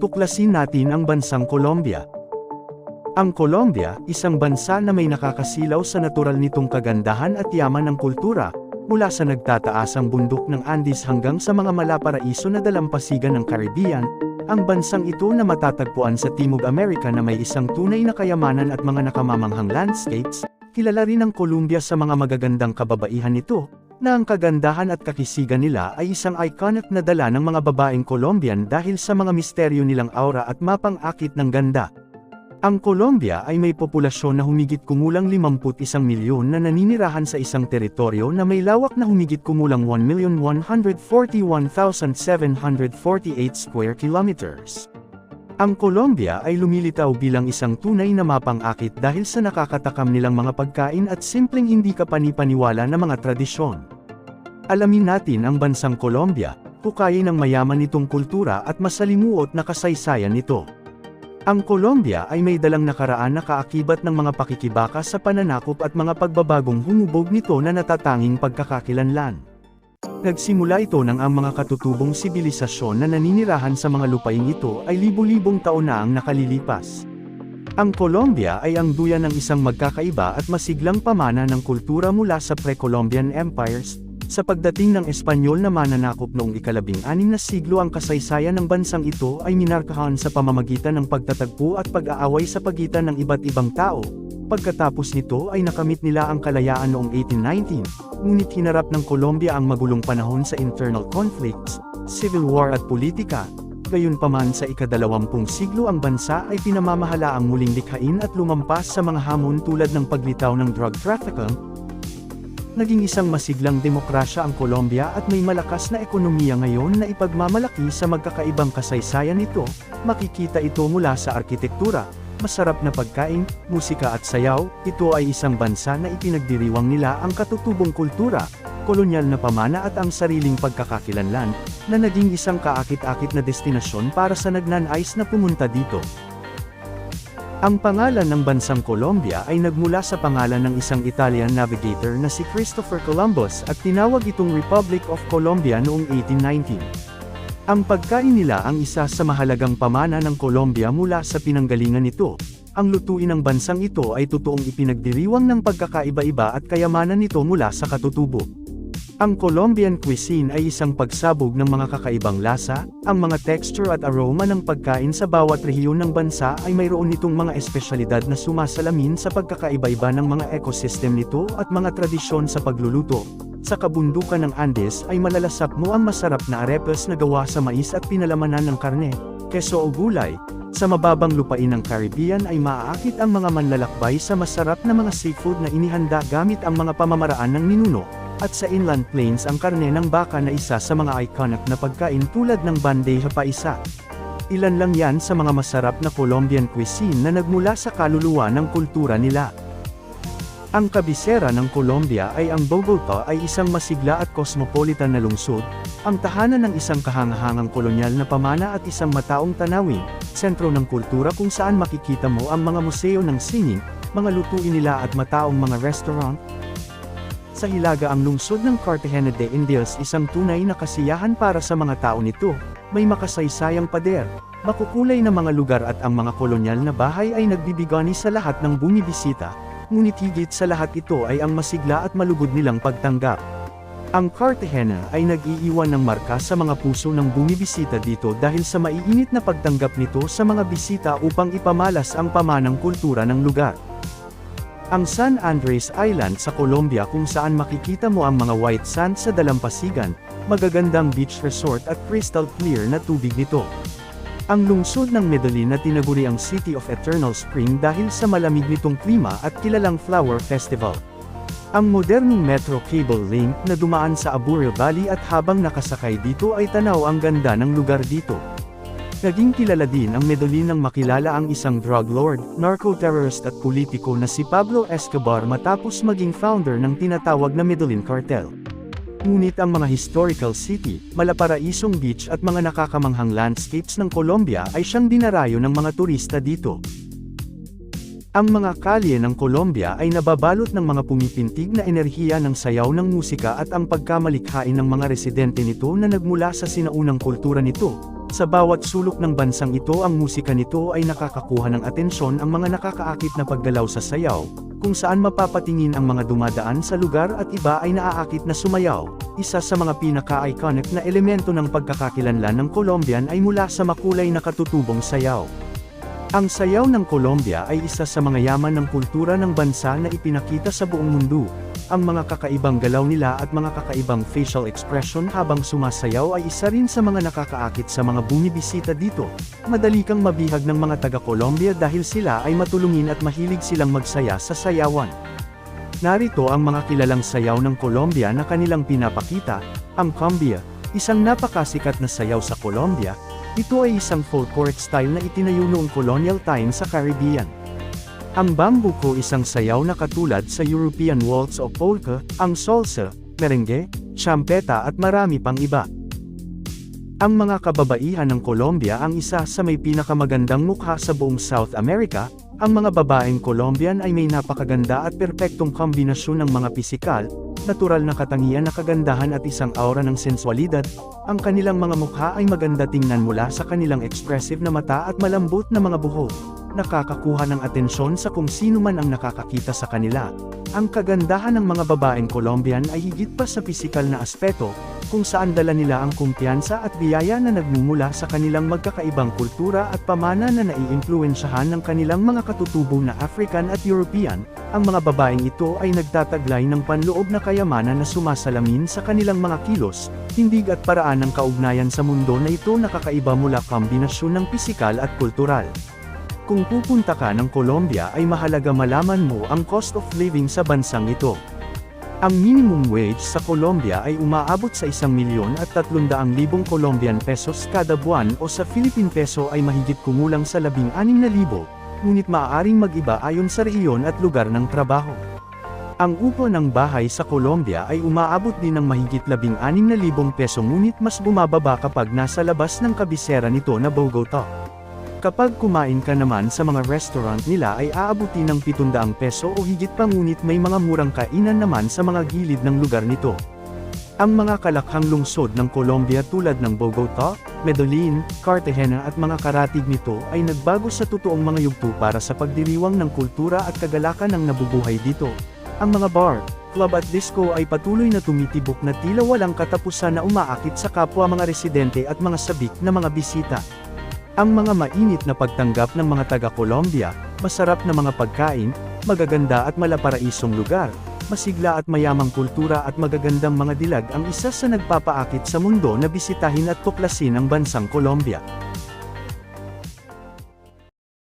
tuklasin natin ang bansang Colombia. Ang Colombia, isang bansa na may nakakasilaw sa natural nitong kagandahan at yaman ng kultura, mula sa nagtataasang bundok ng Andes hanggang sa mga malaparaiso na dalampasigan ng Caribbean, ang bansang ito na matatagpuan sa Timog Amerika na may isang tunay na kayamanan at mga nakamamanghang landscapes, kilala rin ang Colombia sa mga magagandang kababaihan nito, na ang kagandahan at kakisigan nila ay isang iconic na dala ng mga babaeng Colombian dahil sa mga misteryo nilang aura at mapang-akit ng ganda. Ang Colombia ay may populasyon na humigit kumulang 51 milyon na naninirahan sa isang teritoryo na may lawak na humigit kumulang 1,141,748 square kilometers. Ang Colombia ay lumilitaw bilang isang tunay na mapang-akit dahil sa nakakatakam nilang mga pagkain at simpleng hindi kapanipaniwala na mga tradisyon. Alamin natin ang bansang Colombia, hukay ng mayaman nitong kultura at masalimuot na kasaysayan nito. Ang Colombia ay may dalang nakaraan na kaakibat ng mga pakikibaka sa pananakop at mga pagbabagong humubog nito na natatanging pagkakakilanlan. Nagsimula ito nang ang mga katutubong sibilisasyon na naninirahan sa mga lupaing ito ay libu-libong taon na ang nakalilipas. Ang Colombia ay ang duyan ng isang magkakaiba at masiglang pamana ng kultura mula sa pre-Columbian empires, sa pagdating ng Espanyol na mananakop noong ikalabing anim na siglo ang kasaysayan ng bansang ito ay minarkahan sa pamamagitan ng pagtatagpo at pag-aaway sa pagitan ng iba't ibang tao. Pagkatapos nito ay nakamit nila ang kalayaan noong 1819, ngunit hinarap ng Colombia ang magulong panahon sa internal conflicts, civil war at politika. Gayunpaman sa ikadalawampung siglo ang bansa ay pinamamahala ang muling likhain at lumampas sa mga hamon tulad ng paglitaw ng drug trafficking, Naging isang masiglang demokrasya ang Colombia at may malakas na ekonomiya ngayon na ipagmamalaki sa magkakaibang kasaysayan nito, makikita ito mula sa arkitektura, masarap na pagkain, musika at sayaw, ito ay isang bansa na ipinagdiriwang nila ang katutubong kultura, kolonyal na pamana at ang sariling pagkakakilanlan, na naging isang kaakit-akit na destinasyon para sa nagnanais na pumunta dito. Ang pangalan ng bansang Colombia ay nagmula sa pangalan ng isang Italian navigator na si Christopher Columbus at tinawag itong Republic of Colombia noong 1819. Ang pagkain nila ang isa sa mahalagang pamana ng Colombia mula sa pinanggalingan nito. Ang lutuin ng bansang ito ay totoong ipinagdiriwang ng pagkakaiba-iba at kayamanan nito mula sa katutubo. Ang Colombian cuisine ay isang pagsabog ng mga kakaibang lasa, ang mga texture at aroma ng pagkain sa bawat rehiyon ng bansa ay mayroon nitong mga espesyalidad na sumasalamin sa pagkakaiba-iba ng mga ecosystem nito at mga tradisyon sa pagluluto. Sa kabundukan ng Andes ay malalasap mo ang masarap na arepas na gawa sa mais at pinalamanan ng karne, keso o gulay. Sa mababang lupain ng Caribbean ay maaakit ang mga manlalakbay sa masarap na mga seafood na inihanda gamit ang mga pamamaraan ng ninuno, at sa inland plains ang karne ng baka na isa sa mga iconic na pagkain tulad ng bandeja paisa. Ilan lang yan sa mga masarap na Colombian cuisine na nagmula sa kaluluwa ng kultura nila. Ang kabisera ng Colombia ay ang Bogota ay isang masigla at cosmopolitan na lungsod, ang tahanan ng isang kahangahangang kolonyal na pamana at isang mataong tanawin, sentro ng kultura kung saan makikita mo ang mga museo ng sining, mga lutuin nila at mataong mga restaurant, sa Hilaga ang lungsod ng Cartagena de Indias isang tunay na kasiyahan para sa mga tao nito, may makasaysayang pader, makukulay na mga lugar at ang mga kolonyal na bahay ay nagbibigani sa lahat ng bumibisita, ngunit higit sa lahat ito ay ang masigla at malugod nilang pagtanggap. Ang Cartagena ay nag-iiwan ng marka sa mga puso ng bumibisita dito dahil sa maiinit na pagtanggap nito sa mga bisita upang ipamalas ang pamanang kultura ng lugar. Ang San Andres Island sa Colombia kung saan makikita mo ang mga white sand sa dalampasigan, magagandang beach resort at crystal clear na tubig nito. Ang lungsod ng Medellin na tinaguri ang City of Eternal Spring dahil sa malamig nitong klima at kilalang flower festival. Ang modernong metro cable link na dumaan sa Aburrel Valley at habang nakasakay dito ay tanaw ang ganda ng lugar dito. Naging kilala din ang Medellin nang makilala ang isang drug lord, narco-terrorist at politiko na si Pablo Escobar matapos maging founder ng tinatawag na Medellin Cartel. Ngunit ang mga historical city, malaparaisong beach at mga nakakamanghang landscapes ng Colombia ay siyang dinarayo ng mga turista dito. Ang mga kalye ng Colombia ay nababalot ng mga pumipintig na enerhiya ng sayaw ng musika at ang pagkamalikhain ng mga residente nito na nagmula sa sinaunang kultura nito, Sa bawat sulok ng bansang ito ang musika nito ay nakakakuha ng atensyon ang mga nakakaakit na paggalaw sa sayaw, kung saan mapapatingin ang mga dumadaan sa lugar at iba ay naaakit na sumayaw. Isa sa mga pinaka-iconic na elemento ng pagkakakilanlan ng Colombian ay mula sa makulay na katutubong sayaw. Ang sayaw ng Colombia ay isa sa mga yaman ng kultura ng bansa na ipinakita sa buong mundo. Ang mga kakaibang galaw nila at mga kakaibang facial expression habang sumasayaw ay isa rin sa mga nakakaakit sa mga bumibisita dito. Madali kang mabihag ng mga taga-Colombia dahil sila ay matulungin at mahilig silang magsaya sa sayawan. Narito ang mga kilalang sayaw ng Colombia na kanilang pinapakita, ang cumbia, isang napakasikat na sayaw sa Colombia, ito ay isang folkloric style na itinayo noong colonial time sa Caribbean. Ang bambuko isang sayaw na katulad sa European waltz o polka, ang salsa, merengue, champeta at marami pang iba. Ang mga kababaihan ng Colombia ang isa sa may pinakamagandang mukha sa buong South America, ang mga babaeng Colombian ay may napakaganda at perpektong kombinasyon ng mga pisikal, natural na katangian na kagandahan at isang aura ng sensualidad, ang kanilang mga mukha ay maganda tingnan mula sa kanilang expressive na mata at malambot na mga buhok, nakakakuha ng atensyon sa kung sino man ang nakakakita sa kanila. Ang kagandahan ng mga babaeng Colombian ay higit pa sa pisikal na aspeto, kung saan dala nila ang kumpiyansa at biyaya na nagmumula sa kanilang magkakaibang kultura at pamana na naiimpluwensyahan ng kanilang mga katutubo na African at European, ang mga babaeng ito ay nagtataglay ng panloob na kayamanan na sumasalamin sa kanilang mga kilos, tindig at paraan ng kaugnayan sa mundo na ito nakakaiba mula kombinasyon ng pisikal at kultural. Kung pupunta ka ng Colombia ay mahalaga malaman mo ang cost of living sa bansang ito. Ang minimum wage sa Colombia ay umaabot sa 1 milyon at 300 libong Colombian pesos kada buwan o sa Philippine peso ay mahigit kumulang sa 16,000, ngunit maaaring mag-iba ayon sa rehiyon at lugar ng trabaho. Ang upo ng bahay sa Colombia ay umaabot din ng mahigit 16,000 peso ngunit mas bumababa kapag nasa labas ng kabisera nito na Bogota. Kapag kumain ka naman sa mga restaurant nila ay aabuti ng 700 peso o higit pa ngunit may mga murang kainan naman sa mga gilid ng lugar nito. Ang mga kalakhang lungsod ng Colombia tulad ng Bogota, Medellin, Cartagena at mga karatig nito ay nagbago sa totoong mga yugto para sa pagdiriwang ng kultura at kagalakan ng nabubuhay dito. Ang mga bar, club at disco ay patuloy na tumitibok na tila walang katapusan na umaakit sa kapwa mga residente at mga sabik na mga bisita. Ang mga mainit na pagtanggap ng mga taga-Colombia, masarap na mga pagkain, magaganda at malaparaisong lugar, masigla at mayamang kultura at magagandang mga dilag ang isa sa nagpapaakit sa mundo na bisitahin at tuklasin ang bansang Colombia.